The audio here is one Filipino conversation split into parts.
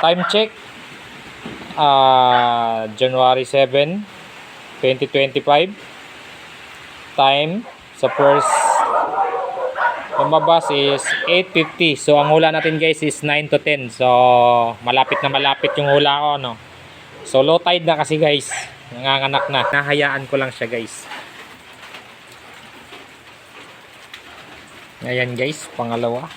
Time check. Uh, January 7, 2025. Time sa first lumabas is 8.50. So, ang hula natin guys is 9 to 10. So, malapit na malapit yung hula ko, no? So, low tide na kasi guys. Nanganganak na. Nahayaan ko lang siya guys. Ayan guys, pangalawa.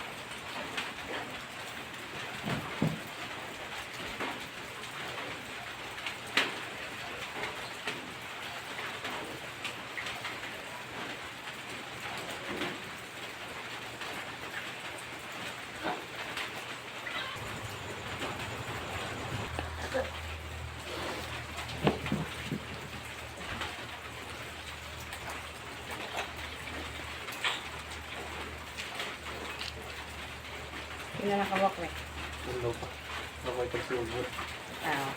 Hindi na nakawak eh. Hello pa. Ako ito si Ubud. Ah.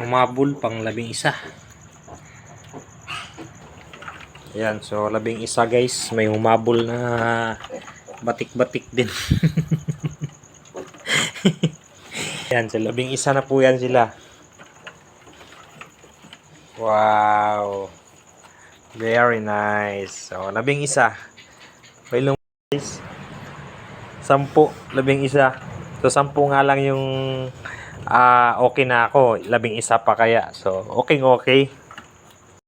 Umabol pang labing isa. Ayan, so labing isa guys. May humabol na batik-batik din. yan, so labing isa na po yan sila. Wow. Very nice. So, labing isa. Wailong guys. Sampu, labing isa. So, sampu nga lang yung ah okay na ako. Labing isa pa kaya. So, okay okay.